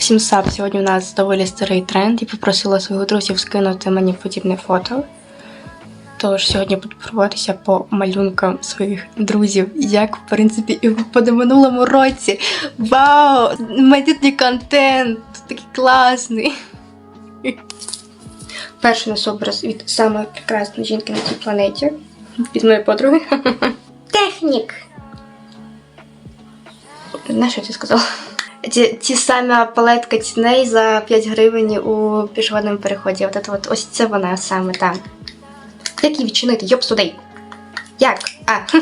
Всім сап, сьогодні у нас доволі старий тренд і попросила своїх друзів скинути мені подібне фото. Тож сьогодні буду пробуватися по малюнкам своїх друзів, як в принципі і в позаминулому році. Вау! Майбутній контент! Такий класний. Перший нас образ від самої прекрасної жінки на цій планеті. Від моєї подруги. Технік! На що ти сказала? Ті, ті самі палетка ціней за 5 гривень у пішохідному переході. От, це от, ось це вона саме там. Як її відчинити? Йоп сюди. Як? А.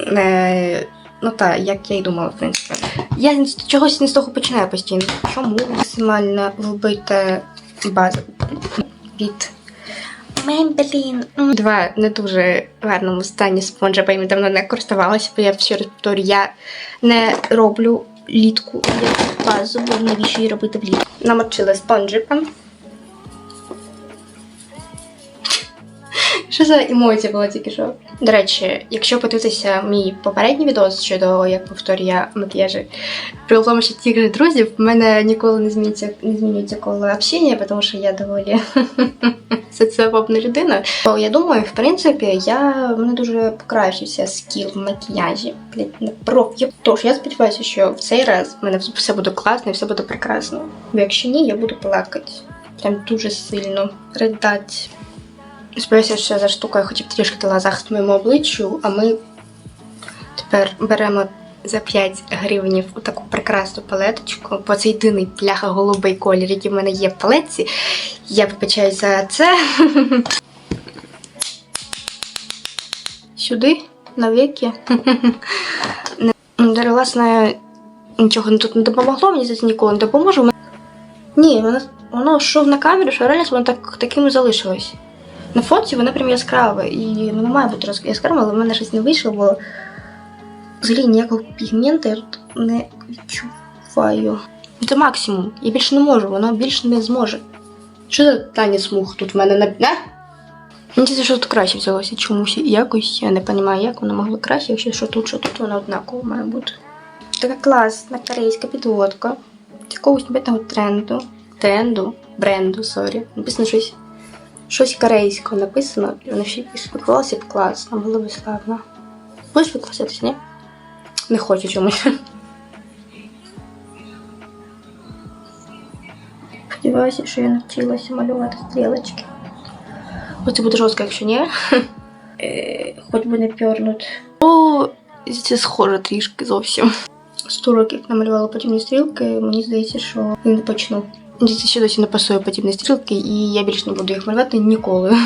Е, ну так, як я й думала, в принципі. Я чогось не з того починаю постійно. Чому максимально вбита база від Мейблін. Два не дуже гарному стані спонжа, бо я давно не користувалася, бо я раз повторю, я не роблю літку як базу, бо навіщо її робити влітку. Намочили спонжика. Що за емоція була тільки що? До речі, якщо подивитися мій попередній відос щодо як повторюю я макіяжі, при тому, що тих же друзів в мене ніколи не змінюється, не змінюється коло общення, тому що я доволі соціопопна людина. То я думаю, в принципі, я мене дуже покращився скіл в макіяжі. Блять, на профі. Тож я сподіваюся, що в цей раз в мене все буде класно і все буде прекрасно. Бо якщо ні, я буду плакати. Прям дуже сильно ридати. Сподіваюся, що ця штука хоч б трішки дала захист моєму обличчю, а ми тепер беремо за 5 гривень таку прекрасну палеточку, бо це єдиний пляха голубий колір, який в мене є в палетці. Я вибачаюсь за це. Сюди, навіки. Не- Власне, нічого тут не допомогло, мені це ніколи не допоможе. Ні, воно, воно йшов на камеру, що реально воно так, таким і залишилось. На фоці воно прям яскраве, і воно має бути яскраве, але в мене щось не вийшло, бо взагалі ніякого пігмента я тут не відчуваю. Це максимум. Я більше не можу, воно більше не зможе. Що за танець мух тут в мене на. На? Мені здається, що тут краще взялося чомусь якось. Я не розумію, як воно могло краще, якщо що тут, що тут воно однаково має бути. Така класна корейська підводка. Якогось небитного тренду. Тренду, бренду, сорі. Написано щось. Щось корейського написано, і воно ще б класно, було б славно. Будеш викласитися, ні? Не хочу чомусь. Сподіваюся, що я навчилася малювати стрілочки. Оце буде жорстко, якщо ні. Е, Хоч би не пьорнуть. О, це схоже трішки зовсім. Сто років намалювала подібні стрілки, мені здається, що не почну. Мені здається, що досі не пасує подібні стрілки, і я більше не буду їх малювати ніколи.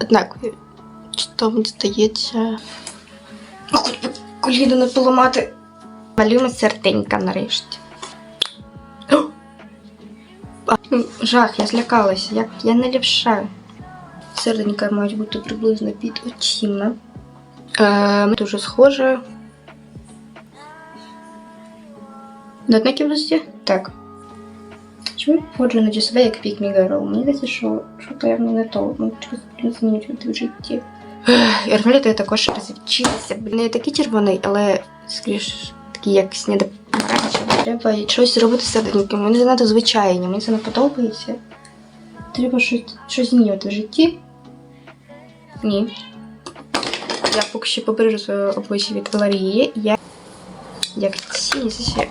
Однак, що мені здається. Хоч би коліно не поламати. Малюємо серденька нарешті. Жах, я злякалася. Як я не ліпша. Серденька мають бути приблизно під очима. Е, дуже схоже. На одній? Так. Чому ходжу іноді себе як пік Мігерл? Мені здається, що, що то явно не то. Ну, потрібно змінювати в житті. І розмовляти я також розвчилася. Не такий червоний, але скоріш такий як сніда. Треба щось зробити з серденьком. Вони занадто звичайні, мені це не подобається. Треба щось, щось змінювати в житті. Ні. Я поки що побережу своє обличчя від Валерії. Я як ці, ці,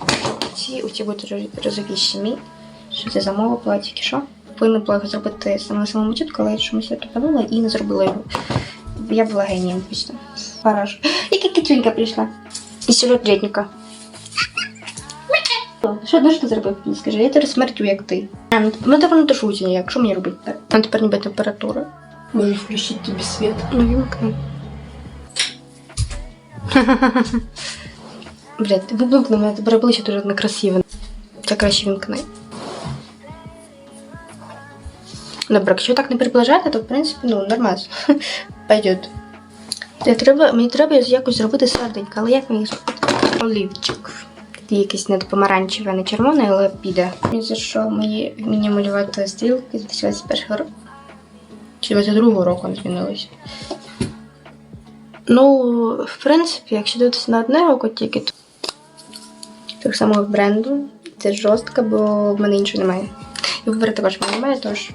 ці, ці будуть роз- розовішими. Що це за мова платіки, що? Повинна була його зробити саме самому початку, але я чомусь я тупанула і не зробила його. Я була генієм, точно. Параж. Яка киченька прийшла? Із сільотретника. Що, ну, що ти зробив? Скажи, я тебе смертю, як ти. А, ну, ну давно до шуті ніяк. Що мені робити? так? А тепер ніби температура. Можешь включить тебе свет. Ну, вимкни. Блядь, вимкни, мене тепер обличчя дуже некрасиве. Це краще вимкни. Добре, якщо так не приближати, то в принципі, ну, нормально. Пойдет. Мені треба, мені треба якось зробити серденько, але як мені зробити? Олівчик. Якийсь не помаранчевий, не червоний, але піде. Мені за що мої вміння малювати стрілки з 2021 року. Чи 22 року не змінилися. Ну, в принципі, якщо дивитися на одне око тільки, то так само бренду. Це жорстко, бо в мене іншого немає. І вибори також в мене немає, тож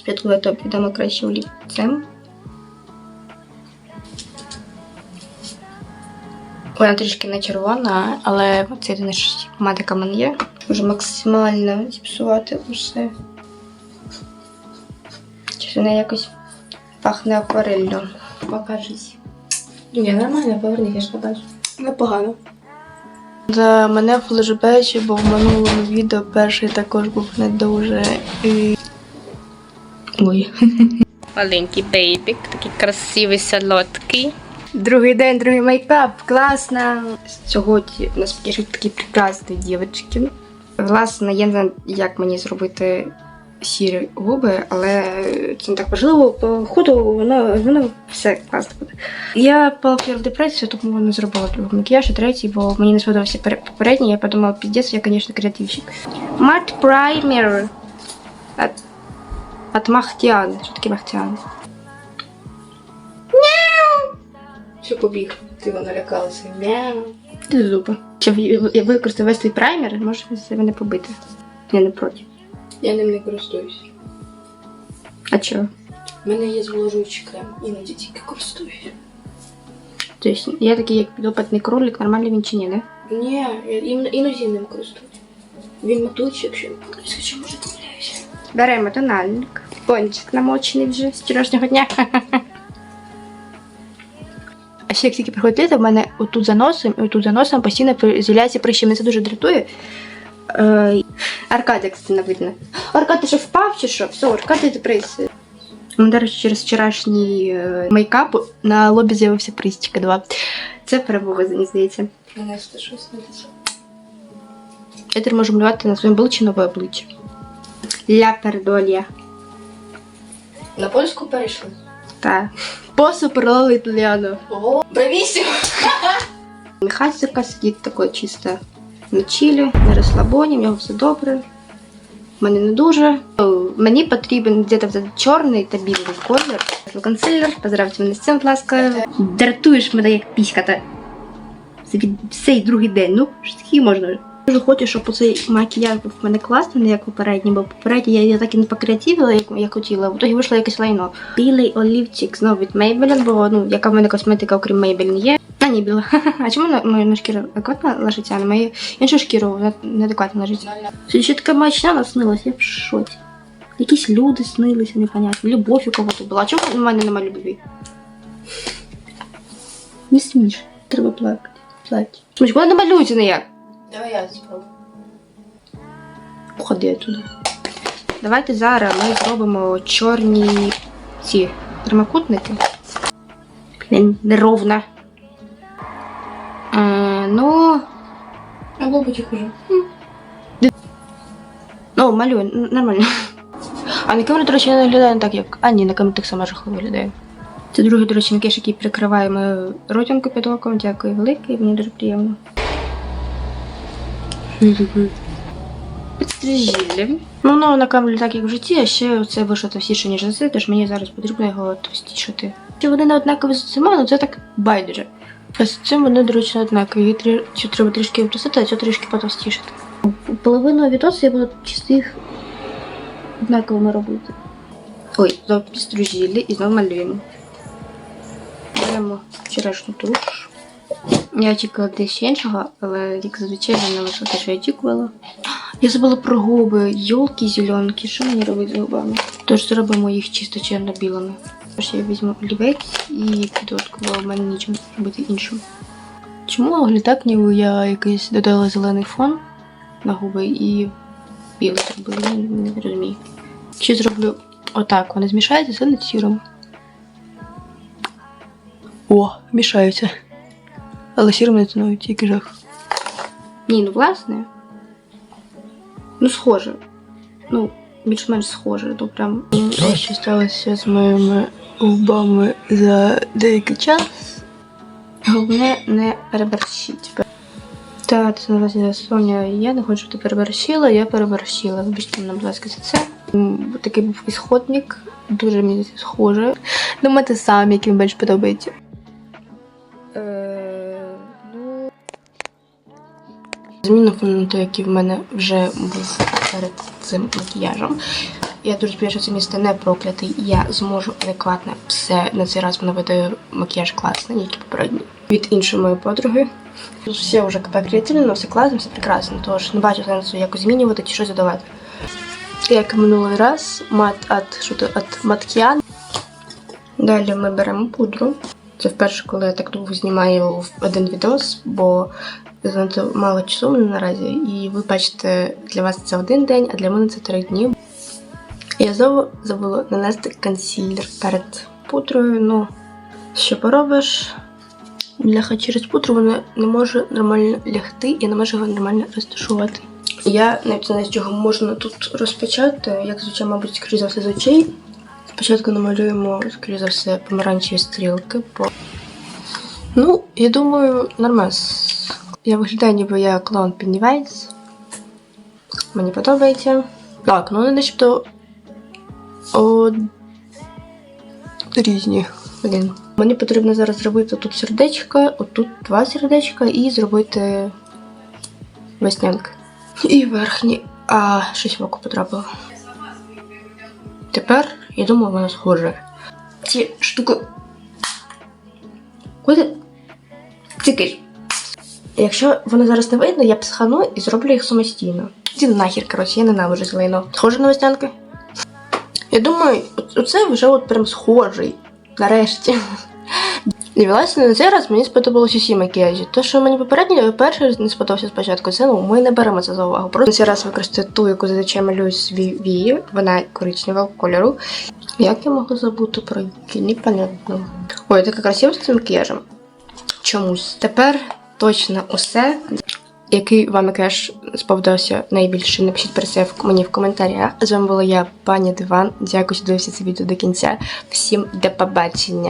спочатку я топ відомо краще олівцем. Вона трішки не червона, але це єдине, що матика в мене є. Можу максимально зіпсувати усе. Чи вона якось пахне аквареллю. Покажись. Ні, нормально, поверни, я ж не. Непогано. За мене флешбечі, бо в минулому відео перший також був не дуже. І... Ой. Маленький бейбік, такий красивий, солодкий. Другий день, другий мейкап, класно. Сьогодні у нас покажуть такі прекрасні дівчатки. Власне, я не знаю, як мені зробити сірі губи, але це не так важливо. По ходу воно, воно все класно буде. Я полетіла в депресію, тому не зробила другий макіяж, і третій, бо мені не сподобався попередній. Я подумала, піздець, я, звісно, креативщик. Мат праймер. От, от Махтіан. Що таке Махтіан? Що побіг? Ти вона лякалася. Мяу. Ти зуби. Щоб я використати весь цей праймер, може себе не побити. Я не проти. Я ним не користуюсь. А чого? У мене є зволожуючий крем, іноді тільки користуюсь. Тобто, я такий, як підопитний кролик, нормальний він чи ні, не? Ні, я іноді ним користуюсь. Він матуючий, якщо я помиляюся, чи може помиляюся. Беремо тональник. Пончик намочений вже з вчорашнього дня. А ще як тільки приходить літо, в мене отут за носом і отут за носом постійно з'являється прищі. Мене це дуже дратує. Е, Аркад, як це не видно. Аркад, ти що впав чи що? Все, Аркад ти депресія. У до речі, через вчорашній е, мейкап на лобі з'явився пристіка 2. Це перемога, мені здається. Мене щось не лізе. Я тепер можу малювати на своєму обличчі нове обличчя. Ля пердолія. На польську перейшли. Так. Посо пароло італіано. Ого, бравісімо! Михасика сидить такой чисто на чилі, на розслабоні, в нього все добре. В мене не дуже. Мені потрібен десь чорний та білий колір. Консилер, поздравте мене з цим, будь ласка. Дратуєш мене як піська та цей другий день. Ну, що такі можна. Дуже хочу, щоб оцей макіяж був в мене класний, не як попередній, бо попередній я, я так і не покреативила, як я хотіла. В итогі вийшло якесь лайно. Білий олівчик знову від Maybelline, бо ну, яка в мене косметика, окрім Maybelline є. А ні, біла. А чому на мою на шкіру адекватно ложиться, а на мою іншу шкіру неадекватно? Сьогодні ще така мачня наснилась, я в шоці. Якісь люди снилися, непонятно. Любов у кого-то була. А чому в мене немає любові? Не сміш, треба плакати. Плач. Сміш, вона не малюється ніяк. Давай я спробую. Ходи туди. Давайте зараз ми зробимо чорні ці прямокутники. Блін, неровно. Е, ну, бути хуже. ну, малюй, н- нормально. А на камері, до речі, не виглядає не так, як. А, ні, на камері так само жахливо виглядає. Це другий, до речі, макіяж, який прикриває мою родинку під оком. Дякую велике, мені дуже приємно. Підстрижілі. Ну, воно на камері так, як в житті, а ще це вийшло товстіше, ніж за це, тож мені зараз потрібно його товстішати. Чи вони не однакові з цими, ну це так байдуже. А з цим вони, до речі, не однакові. Цю треба трішки втосити, а цю трішки потовстішати. Половину відосу я буду чисто їх однаковими робити. Ой, знову підстрижілі і знову малюємо. Беремо вчорашню туш. Я очікувала десь іншого, але як зазвичай не вийшло те, що я очікувала. Я забула про губи, йолки зеленки. Що мені робити з губами? Тож зробимо їх чисто чорно-білими. Тож я візьму олівець і підводку, бо в мене нічим робити іншим. Чому огляд ніби я якийсь додала зелений фон на губи і білий зробила? Не розумію. Чи зроблю отак, вони змішаються з сірим. О, мішаються. Але сірим не цінують, тільки жах. Ні, ну власне. Ну, схоже. Ну, більш-менш схоже, то прям. Ось що сталося з моїми губами за деякий час. Головне, не переборщіть. Та, це називається Соня. Я не хочу, щоб ти переборщила, я переборщила. Вибачте мене, будь ласка, за це. Такий був ісходник, дуже мені схоже. Думайте самі, який вам більш подобається. Е, ну. Той, який в мене вже був перед цим макіяжем. Я дуже сподіваюся, що це місце не проклятий. Я зможу адекватно все на цей раз наведу макіяж класний, як і попередній. Від іншої моєї подруги. Тут все вже креативно, все класно, все прекрасно. Тож не бачу сенсу якось змінювати чи щось додавати. Як минулий раз, мат от Маткіан. Далі ми беремо пудру. Це вперше, коли я так довго знімаю один відос, бо занадто мало часу мене наразі. І ви бачите, для вас це один день, а для мене це три дні. Я знову забула нанести консилер перед пудрою. Ну, що поробиш? Бляха через пудру вона не може нормально лягти, я не можу його нормально розташувати. Я навіть не знаю, з чого можна тут розпочати. Як звичайно, мабуть, скоріше за все з очей. Спочатку намалюємо, скоріше за все, помаранчеві стрілки. По... Ну, я думаю, нормас. Я виглядаю, ніби я клоун Пеннівайз. Мені подобається. Так, ну вони начебто о... різні. Блін. Мені потрібно зараз зробити тут сердечко, отут два сердечка і зробити веснянки. І верхні. А, щось в око потрапило. Тепер, я думаю, вона схоже. Ці штуки. Куди? Цикиш. Якщо воно зараз не видно, я психану і зроблю їх самостійно. Іди нахер, коротше, я ненавиджу зелено. Схоже на веснянки? Я думаю, оце вже от прям схожий. Нарешті. Власне на цей раз мені сподобалося усі макіяжі. То, що мені попередньо перший не сподобався спочатку, це ну ми не беремо це за увагу. Просто на цей раз використаю ту, яку зазвичай малюю свій вії. Вона коричневого кольору. Як я могла забути про які? Непонятно. Ой, така красива з цим макіяжем. Чомусь. Тепер точно усе. Який вам макіяж сподобався найбільше? Напишіть про це мені в коментарях. З вами була я, пані Диван. Дякую, що дивився це відео до кінця. Всім до побачення!